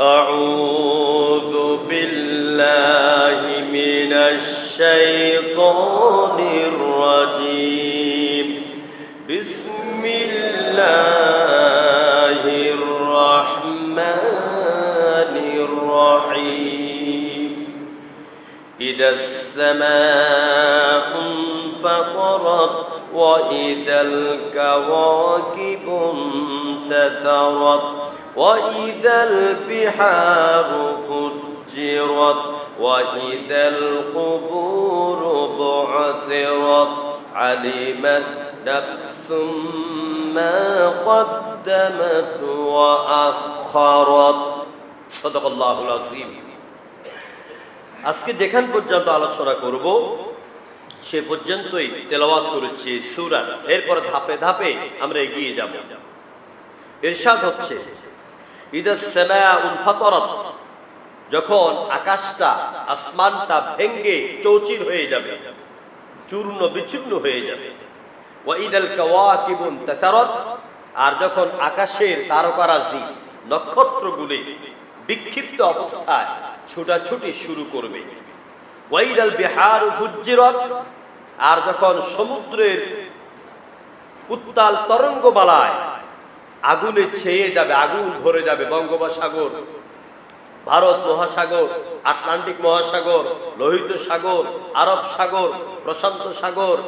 أعوذ بالله من الشيطان الرجيم. بسم الله الرحمن الرحيم. إذا السماء انفطرت وإذا الكواكب انتثرت وإذا البحار فجرت وإذا القبور بعثرت علمت نفس ما قدمت وأخرت صدق الله العظيم আজকে যেখান পর্যন্ত আলোচনা করব সে পর্যন্তই তেলাওয়াত করেছি সুরা এরপর ধাপে ধাপে আমরা এগিয়ে যাব এরশাদ হচ্ছে ঈদের সেমা উনফাতরত যখন আকাশটা, আসমানটা ভেঙ্গে চৌচির হয়ে যাবে, চূর্ণ বিচ্ছিন্ন হয়ে যাবে। ওয়াইদাল কাওয়াকিবুন তাতারত আর যখন আকাশের তারকারাজি নক্ষত্রগুলি বিক্ষিপ্ত অবস্থায় ছুটাছুটি শুরু করবে। ওয়াইদাল বিহার হুজ্জিরত আর যখন সমুদ্রের উত্তাল তরঙ্গবালায় আগুনে ছেয়ে যাবে, আগুন ভরে যাবে বঙ্গোপসাগর। ভারত মহাসাগর, আটলান্টিক মহাসাগর, লোহিত সাগর, আরব সাগর, প্রশান্ত সাগর,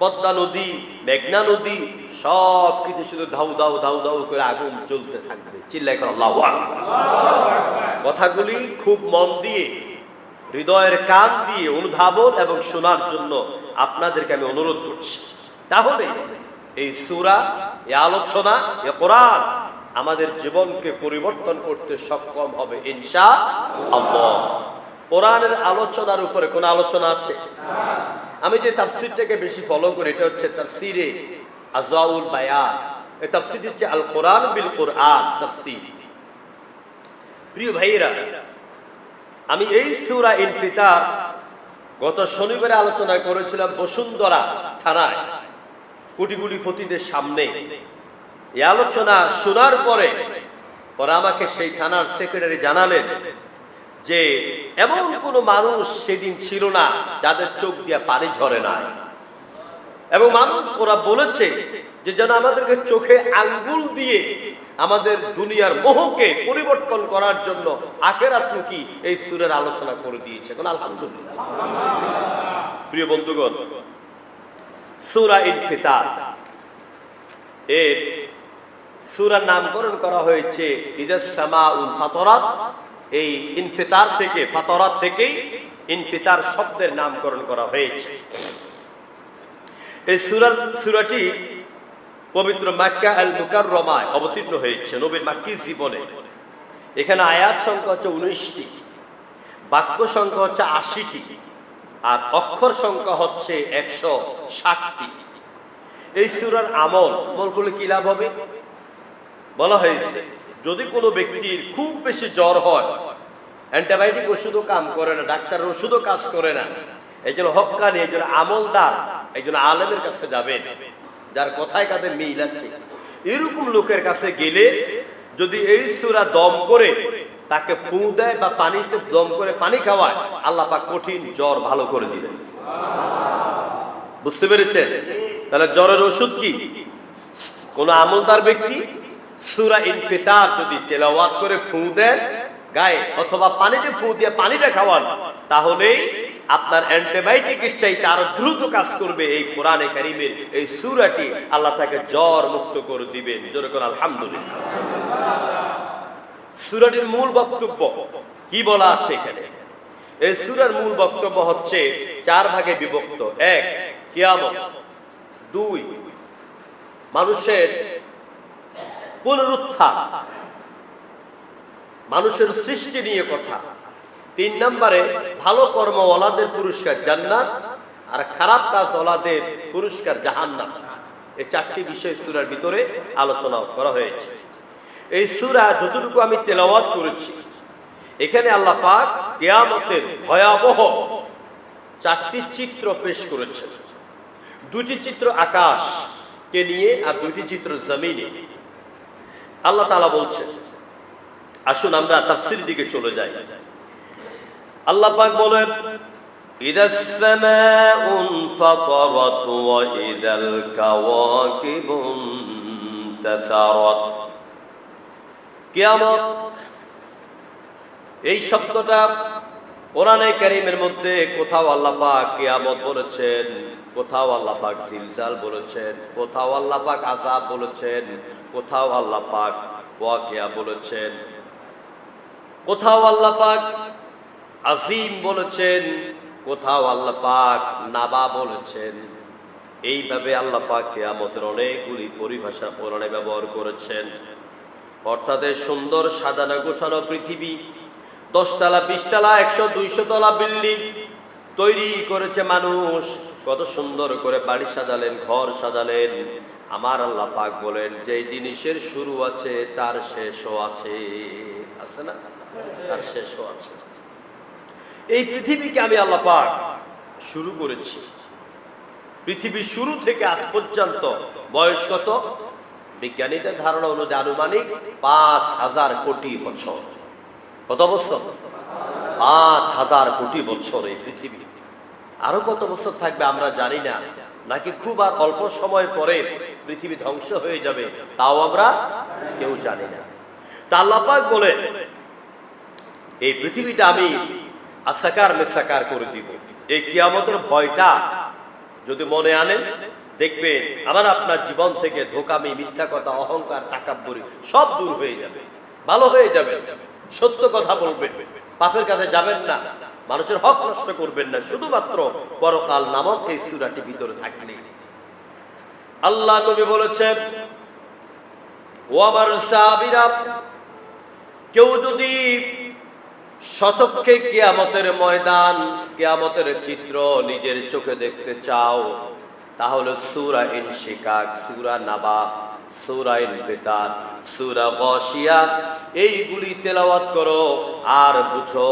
পদ্মা নদী, মেঘনা নদী সব কিছু শুধু ধাউ দাউ ধাউ দাউ করে আগুন জ্বলতে থাকবে। চিল্লাই কর কথাগুলি খুব মন দিয়ে, হৃদয়ের কান দিয়ে অনুধাবন এবং শোনার জন্য আপনাদেরকে আমি অনুরোধ করছি। তাহলে এই সুরা, এই আলোচনা এ কোরআন আমাদের জীবনকে পরিবর্তন করতে সক্ষম হবে আল্লাহ কোরআনের আলোচনার উপরে কোন আলোচনা আছে? আমি যে তাফসিরটাকে বেশি ফলো করি, এটা হচ্ছে তাফসিরে আজাউল বায়ান। এই তাফসির হচ্ছে আল কোরআন বিল কোরআন তাফসির। প্রিয় ভাইরা আমি এই সুরা ইনফিতার গত শনিবারে আলোচনা করেছিলাম বসুন্ধরা থানায়। কুটিগুলি পতিদের সামনে। এই আলোচনা শোনার পরে পরে আমাকে সেই থানার সেক্রেটারি জানালেন যে এমন কোন মানুষ সেদিন ছিল না যাদের চোখ দিয়ে পানি ঝরে না এবং মানুষ ওরা বলেছে যে যেন আমাদেরকে চোখে আঙ্গুল দিয়ে আমাদের দুনিয়ার মোহকে পরিবর্তন করার জন্য আখেরাত্মুখী এই সুরের আলোচনা করে দিয়েছে। আলহামদুলিল্লাহ। প্রিয় বন্ধুগণ সুরা ইনফিতার। এর সুরার নামকরণ করা হয়েছে ঈদের সামা উল ফাতরাত। এই ইনফিতার থেকে, ফাতরাত থেকেই ইনফিতার শব্দের নামকরণ করা হয়েছে। এই সুরার, সুরাটি পবিত্র মাক্কা আল মুকাররমায় অবতীর্ণ হয়েছে, নবীর মাক্কি জীবনে। এখানে আয়াত সংখ্যা হচ্ছে উনিশটি, বাক্য সংখ্যা হচ্ছে আশিটি। আর অক্ষর সংখ্যা হচ্ছে একশো ষাটটি। এই সুরার আমল আমল করলে কি লাভ হবে? বলা হয়েছে, যদি কোনো ব্যক্তির খুব বেশি জ্বর হয়, অ্যান্টিবায়োটিক ওষুধও কাম করে না, ডাক্তারের ওষুধও কাজ করে না, এই জন্য হকানি, এই জন্য আমলদার, এই জন্য আলেমের কাছে যাবেন, যার কথায় কাদের মিল আছে। এরকম লোকের কাছে গেলে যদি এই সুরা দম করে তাকে ফু দেয় বা পানিতে দম করে পানি খাওয়ায়, আল্লাহ পাক কঠিন জ্বর ভালো করে দিবেন। বুঝতে পেরেছেন? তাহলে জ্বরের ওষুধ কি? কোন আমলদার ব্যক্তি সুরা ইনফিতার যদি তেলাওয়াত করে ফু দেন গায়ে অথবা পানিতে ফু দিয়ে পানিটা খাওয়ান, তাহলেই আপনার অ্যান্টিবায়োটিকের চাইতে আরও দ্রুত কাজ করবে এই কোরআনে কারিমের এই সুরাটি। আল্লাহ তাকে জ্বর মুক্ত করে দিবেন। যেরকম আলহামদুলিল্লাহ। সুরাটির মূল বক্তব্য। কি বলা আছে এখানে? এই সুরার মূল বক্তব্য হচ্ছে চার ভাগে বিভক্ত। এক, কিয়ামত। দুই, মানুষের পুনরুত্থান। মানুষের সৃষ্টি নিয়ে কথা। তিন নম্বরে, ভালো কর্ম ওলাদের পুরস্কার জান্নাত, আর খারাপ কাজ ওলাদের পুরস্কার জাহান্নাম। এই চারটি বিষয় সুরার ভিতরে আলোচনা করা হয়েছে। এই সুরা যতটুকু আমি তেলাওয়াত করেছি এখানে আল্লাহ পাক কেয়ামতের ভয়াবহ চারটি চিত্র পেশ করেছে দুটি চিত্র আকাশকে নিয়ে আর দুটি চিত্র জমিনে আল্লাহ তালা বলছে আসুন আমরা তাফসির দিকে চলে যাই আল্লাহ পাক বলেন إذا السماء انفطرت وإذا الكواكب انتثرت কিয়ামত। এই শব্দটা কোরআনে কারিমের মধ্যে কোথাও আল্লাহ পাক কিয়ামত বলেছেন, কোথাও আল্লাহ পাক জিলজাল বলেছেন, কোথাও আল্লাহ পাক আযাব বলেছেন, কোথাও আল্লাহ পাক ওয়াকিয়া বলেছেন, কোথাও আল্লাহ পাক আজিম বলেছেন, কোথাও আল্লাহ পাক নাবা বলেছেন। এইভাবে আল্লাহ পাক কিয়ামতের অনেকগুলি পরিভাষা কোরআনে ব্যবহার করেছেন। অর্থাৎ সুন্দর সাজানো গোছানো পৃথিবী, দশতলা, বিশতলা, একশো দুইশো তলা বিল্ডিং তৈরি করেছে মানুষ। কত সুন্দর করে বাড়ি সাজালেন, ঘর সাজালেন। আমার আল্লাহ পাক বলেন যে জিনিসের শুরু আছে, তার শেষও আছে। আছে না? তার শেষও আছে। এই পৃথিবীকে আমি আল্লাহ পাক শুরু করেছি। পৃথিবী শুরু থেকে আজ পর্যন্ত বয়স কত? বিজ্ঞানীদের ধারণা অনুযায়ী আনুমানিক পাঁচ হাজার কোটি বছর। কত বছর? পাঁচ হাজার কোটি বছর এই পৃথিবী। আরও কত বছর থাকবে আমরা জানি না, নাকি খুব আর অল্প সময় পরে পৃথিবী ধ্বংস হয়ে যাবে তাও আমরা কেউ জানি না। তা আল্লাহ পাক বলে এই পৃথিবীটা আমি আসাকার মেসাকার করে দিব। এই কিয়ামতের ভয়টা যদি মনে আনেন দেখবেন আমার আপনার জীবন থেকে ধোকামি, মিথ্যা কথা, অহংকার টাকাব্বরি সব দূর হয়ে যাবে। ভালো হয়ে যাবে। সত্য কথা বলবেন। পাপের কাছে যাবেন না। মানুষের হক নষ্ট করবেন না। শুধুমাত্র পরকাল নামক এই সুরাটি ভিতরে থাকলে আল্লাহ নবী বলেছেন ও আমার সাহাবীরা কেউ যদি শতককে কেয়ামতের ময়দান, কেয়ামতের চিত্র নিজের চোখে দেখতে চাও তাহলে সুরা ইন শিকাক সুরা নাবা সুরা ইন বেতার সুরা গসিয়া এইগুলি তেলাওয়াত করো আর বুঝো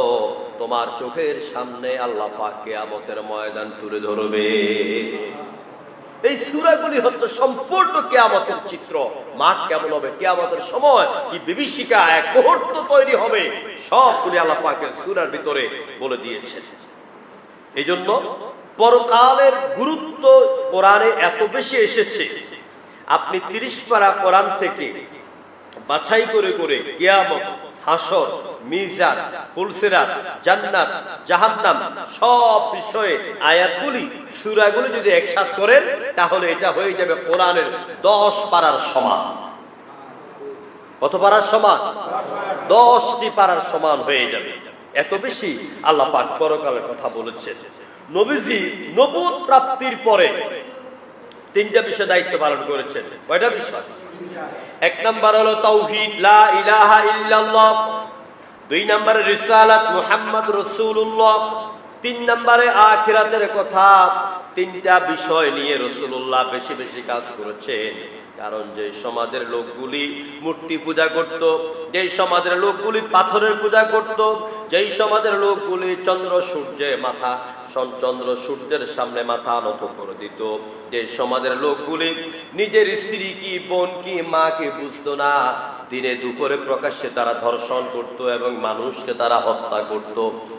তোমার চোখের সামনে আল্লাহ পাক কিয়ামতের ময়দান তুলে ধরবে। এই সুরাগুলি হচ্ছে সম্পূর্ণ কেয়ামতের চিত্র। মাঠ কেমন হবে, কেয়ামতের সময় কি বিভীষিকা, এক মুহূর্ত তৈরি হবে, সবগুলি আল্লাহ পাকের সুরার ভিতরে বলে দিয়েছে এই জন্য পরকালের গুরুত্ব কোরআনে এত বেশি এসেছে। আপনি তিরিশ পারা কোরআন থেকে বাছাই করে করে কিয়ামত হাসর মিজান পুলসিরাত জান্নাত, জাহান্নাম সব বিষয়ে আয়াতগুলি, সূরাগুলি যদি একসাথ করেন, তাহলে এটা হয়ে যাবে কোরআনের দশ পারার সমান। কত পারার সমান? দশটি পারার সমান হয়ে যাবে। এত বেশি আল্লাহ পাক পরকালের কথা বলেছে নবীজি নবুত প্রাপ্তির পরে তিনটা বিষয় দায়িত্ব পালন করেছেন। কয়টা বিষয়? এক নাম্বার হলো তাওহীদ, লা ইলাহা ইল্লাল্লাহ। দুই নম্বরে রিসালাত মুহাম্মদ রাসূলুল্লাহ। তিন নম্বরে আখিরাতের কথা। তিনটা বিষয় নিয়ে রসুল্লাহ বেশি বেশি কাজ করেছেন। কারণ যে সমাজের লোকগুলি মূর্তি পূজা করত যেই সমাজের লোকগুলি পাথরের পূজা করত, যেই সমাজের লোকগুলি চন্দ্র সূর্যে মাথা চন্দ্র সূর্যের সামনে মাথা নত করে দিত। যে সমাজের লোকগুলি নিজের স্ত্রী কি, বোন কি, মা কি বুঝতো না। দিনে দুপুরে প্রকাশ্যে তারা ধর্ষণ করত এবং মানুষকে তারা হত্যা করত।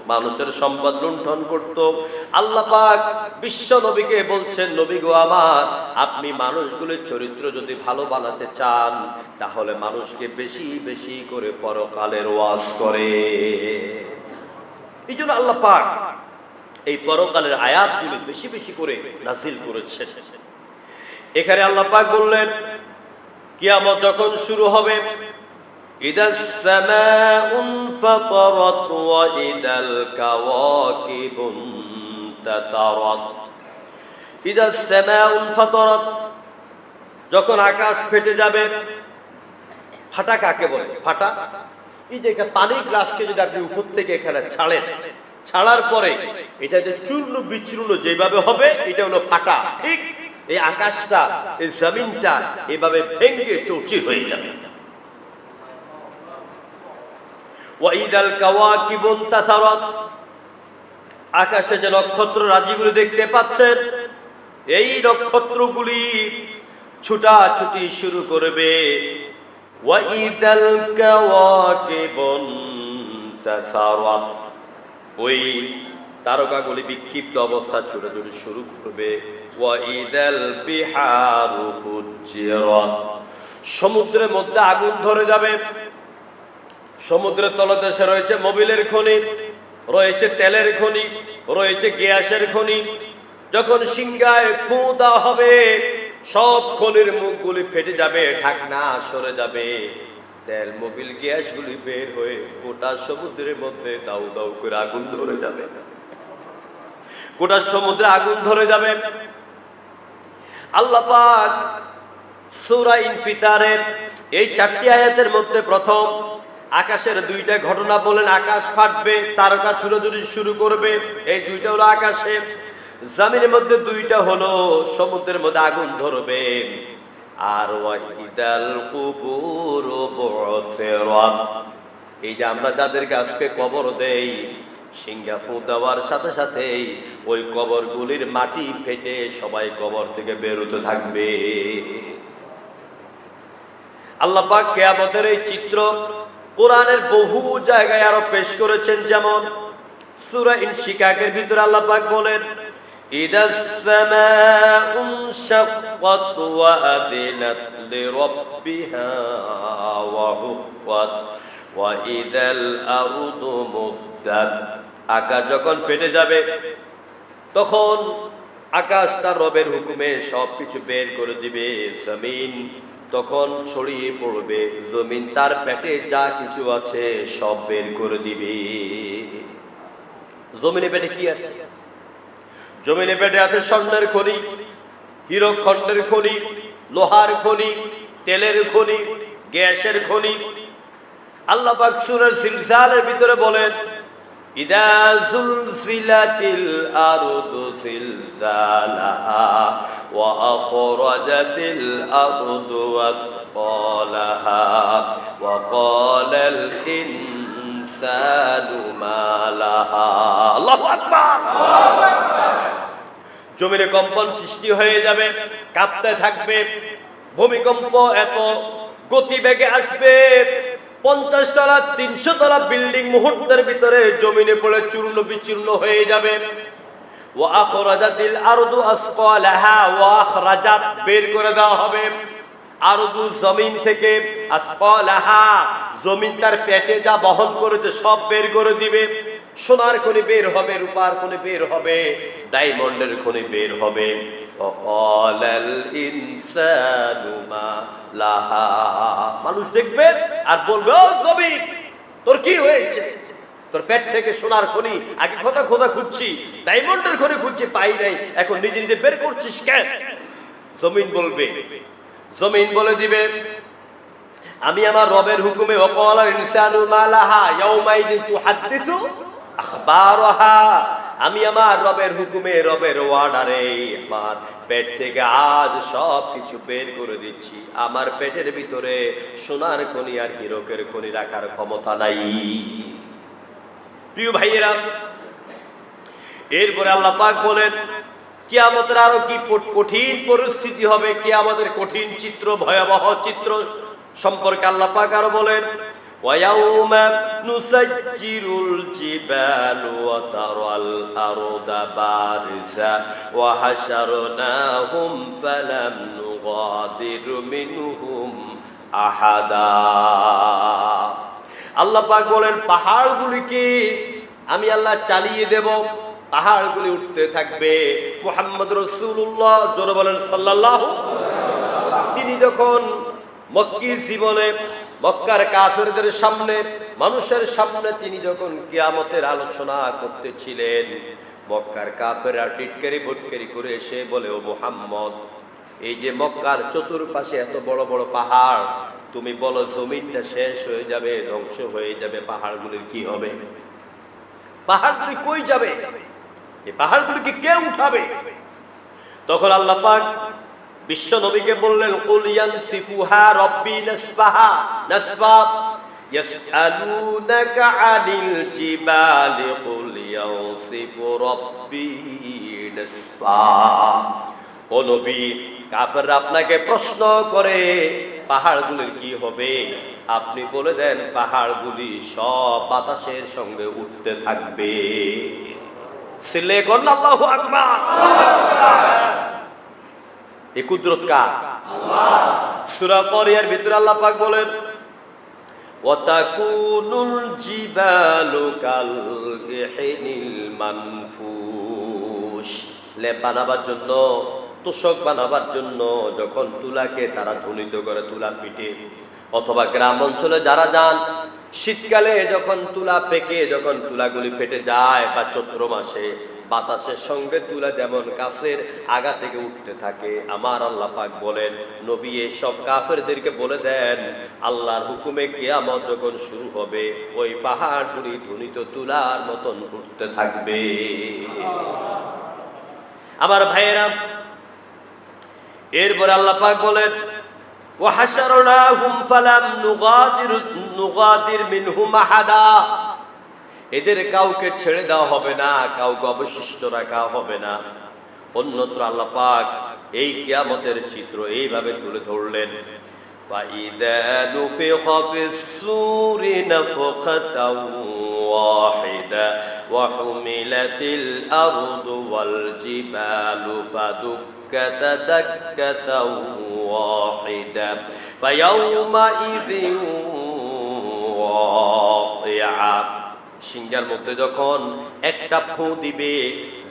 মানুষের সম্পদ লুণ্ঠন করত। আল্লাহ পাক বিশ্ব নবীকে বলছেন, নবী গো আমার, আপনি মানুষগুলির চরিত্র যদি ভালো বানাতে চান, তাহলে মানুষকে বেশি বেশি করে পরকালের ওয়াজ করে। এই জন্য আল্লাহ পাক এই পরকালের আয়াতগুলি বেশি বেশি করে নাজিল করেছে এখানে আল্লাহ পাক বললেন, কিয়ামত যখন শুরু হবে সামাউন ফাতারাত ওয়া ইদাল কাওয়াকিবুন তাতারাত। ইদাস সামাউন ফাতারাত যখন আকাশ ফেটে যাবে, ফাটা কাকে বলে? ফাটা? এই যে একটা পানির গ্লাসকে যদি আপনি উপর থেকে এখানে ছাড়েন ছাড়ার পরে, এটা যে চূর্ণ বিচূর্ণ যেভাবে হবে, এটা হলো ফাটা। ঠিক এই আকাশটা, এই জমিনটা এভাবে ভেঙ্গে চৌচির হয়ে যাবে। আকাশে যে নক্ষত্র রাজিগুলি দেখতে পাচ্ছেন, এই নক্ষত্রগুলি ছুটাছুটি শুরু করবে। ওয়াইদাল কাওয়াকিব তাসারাত। ওই তারকাগুলি বিক্ষিপ্ত অবস্থা ছুটে ছুটে শুরু করবে। সমুদ্রের মধ্যে আগুন ধরে যাবে। সমুদ্রের তলদেশে রয়েছে মোবিলের খনি, রয়েছে তেলের খনি, রয়েছে গ্যাসের খনি। যখন সিংহায় ফু হবে, সব খনির মুখগুলি ফেটে যাবে, ঢাকনা সরে যাবে। তেল মোবিল গ্যাসগুলি বের হয়ে গোটা সমুদ্রের মধ্যে দাউ দাউ করে আগুন ধরে যাবে। গোটা সমুদ্রে আগুন ধরে যাবে। আল্লাহ পাক সূরা ইনফিতারের এই চারটি আয়াতের মধ্যে প্রথম, আকাশের দুইটা ঘটনা বলেন, আকাশ ফাটবে, তারকা ছুড়োছুড়ি শুরু করবে, এই দুইটা হলো আকাশে। জমিনের মধ্যে দুইটা হলো সমুদ্রের মধ্যে আগুন ধরবে। আর ওয়াহিদাল কুবুর বুসিরাত এই যে আমরা যাদেরকে আজকে কবর দেই সিঙ্গাপুর দেওয়ার সাথে সাথেই ওই কবরগুলির মাটি ফেটে সবাই কবর থেকে বেরোতে থাকবে। আল্লাহ পাক কেয়ামতের এই চিত্র কোরআনের বহু জায়গায় আরও পেশ করেছেন। যেমন সূরা ইনশিকাকের ভিতরে আল্লাহ পাক বলেন إذا السماء انشقت وأذنت لربها وحقت وإذا الأرض مدت আকাশ যখন ফেটে যাবে তখন আকাশ তার রবের হুকুমে সব কিছু বের করে দিবে জমিন তখন ছড়িয়ে পড়বে জমিন তার পেটে যা কিছু আছে সব বের করে দিবে জমিনে পেটে কি আছে জমিনে পেটে আছে স্বর্ণের খনি, হীরক খণ্ডের খনি, লোহার খনি, তেলের খনি, গ্যাসের খনি। আল্লাহ পাক সূরা সিলসালের ভিতরে বলেন, ইদা জুলজিলাতিল আরদু জিলজালাহা ওয়া আখরাজাতিল আরদু আসফালাহা ওয়া ক্বালাল ইনসানু কম্পন সৃষ্টি হয়ে যাবে, কাঁপতে থাকবে, ভূমিকম্প এত গতিবেগে আসবে। পঞ্চাশ তলা, তিনশো তলা বিল্ডিং মুহূর্তের ভিতরে জমিনে পড়ে চূর্ণ বিচূর্ণ হয়ে যাবে। বের করে দেওয়া হবে। আরদু জমিন থেকে জমিদার তার পেটে যা বহন করেছে, সব বের করে দিবে। সোনার খনি বের হবে, রূপার খনি বের হবে, ডায়মন্ডের খনি বের হবে। মানুষ দেখবে আর বলবে, ও জমি তোর কি হয়েছে? তোর পেট থেকে সোনার খনি, আগে খোদা খোদা খুঁজছি, ডায়মন্ডের খনি খুঁজছি, পাই নাই, এখন নিজে নিজে বের করছিস কেন? জমিন বলবে। জমিন বলে দিবে আমি আমার রবের হুকুমে আমি আমার রবের হুকুমে, রবের ওয়ার্ডারে আমার পেট থেকে আজ সব কিছু বের করে দিচ্ছি। আমার পেটের ভিতরে সোনার খনি আর হীরকের খনি রাখার ক্ষমতা নাই। প্রিয় ভাইয়েরা, এরপরে আল্লাহ পাক বলেন, কিয়ামতের আরও কি কঠিন পরিস্থিতি হবে? কি আমাদের কঠিন চিত্র, ভয়াবহ চিত্র সম্পর্কে আল্লাহ পাক আরো বলেন ويوم نسجر الجبال وترى الأرض بارزة وحشرناهم فلم نغادر منهم أحدا আল্লাহ পাক বলেন পাহাড়গুলিকে আমি আল্লাহ চালিয়ে দেব পাহাড়গুলি উঠতে থাকবে মোহাম্মদ রসুল্লাহ জোরে বলেন সাল্লাল্লাহু তিনি যখন মক্কি জীবনে, মক্কার কাফেরদের সামনে, মানুষের সামনে তিনি যখন কিয়ামতের আলোচনা করতেছিলেন, মক্কার কাফেরা টিটকারি ভটকারি করে এসে বলে, ও মোহাম্মদ, এই যে মক্কার চতুর্পাশে এত বড় বড় পাহাড়, তুমি বলো জমিনটা শেষ হয়ে যাবে, ধ্বংস হয়ে যাবে, পাহাড়গুলির কি হবে? পাহাড়গুলি কই যাবে? এই পাহাড়গুলিকে কে উঠাবে? তখন আল্লাহ পাক বিশ্ব নবীকে বললেন, কুল ইয়ানসিফুহা রাব্বি নাসফাহা। নাসফা, ইয়াসআলুনাকা আনিল জিবালি কুল ইয়ানসিফু রাব্বি নাসফা। ও নবী, কাফেররা আপনাকে প্রশ্ন করে, পাহাড়গুলির কি হবে? আপনি বলে দেন, পাহাড়গুলি সব বাতাসের সঙ্গে উঠতে থাকবে। সিলে করল আল্লাহু আকবার। এই কুদরত কার? সুরা করিয়ার ভিতরে আল্লাহ পাক বলেন, ওয়াতাকুনুল জিবালু কাল লেপ বানাবার জন্য, তোষক বানাবার জন্য যখন তুলাকে তারা ধ্বনিত করে তুলা পিঠে অথবা গ্রাম অঞ্চলে যারা যান শীতকালে যখন তুলা পেকে, যখন তুলাগুলি ফেটে যায় বা চৈত্র মাসে, বাতাসের সঙ্গে তুলা যেমন গাছের আগা থেকে উঠতে থাকে, আমার আল্লাহ পাক বলেন, নবী এই সব কাফেরদেরকে বলে দেন, আল্লাহর হুকুমে কিয়ামত যখন শুরু হবে, ওই পাহাড়গুলি ধ্বনিত তুলার মতন উঠতে থাকবে। আমার ভাইয়েরা, এরপর আল্লাহ পাক বলেন وحشرناهم فلم نغادر نغادر منهم أحدا এদের কাউকে ছেড়ে দেওয়া হবে না কাউকে অবশিষ্ট রাখা হবে না অন্যত্র আল্লাহ পাক এই কিয়ামতের চিত্র এইভাবে তুলে ধরলেন فإذا نفخ في الصور نفخة واحدة وحملت الأرض والجبال فدكتا دكة واحدة فيومئذ واقعة সিংহার মধ্যে যখন একটা ফু দিবে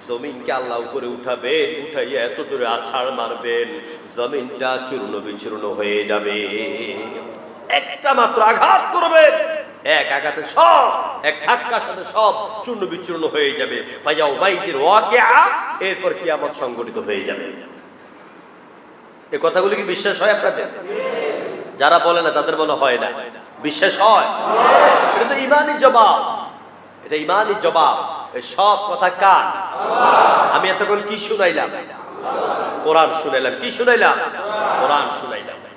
জমিনকে আল্লাহ উপরে উঠাবে উঠাইয়া এত জোরে আছাড় মারবেন জমিনটা চূর্ণ বিচূর্ণ হয়ে যাবে একটা মাত্র আঘাত করবেন এক আঘাতে সব এক ধাক্কার সাথে সব চূর্ণ বিচূর্ণ হয়ে যাবে ভাইয়াও বাইদের ওয়াকিয়া এরপর কিয়ামত সংগঠিত হয়ে যাবে এই কথাগুলি কি বিশ্বাস হয় আপনাদের? যারা বলে না, তাদের বলে হয় না। বিশ্বাস হয়? এটা তো ইমানই জবাব। এটা ইমানই জবাব। সব কথা কার? আমি এতক্ষণ কি শুনাইলাম? কোরআন শুনাইলাম। কি শুনাইলাম? কোরআন শুনাইলাম।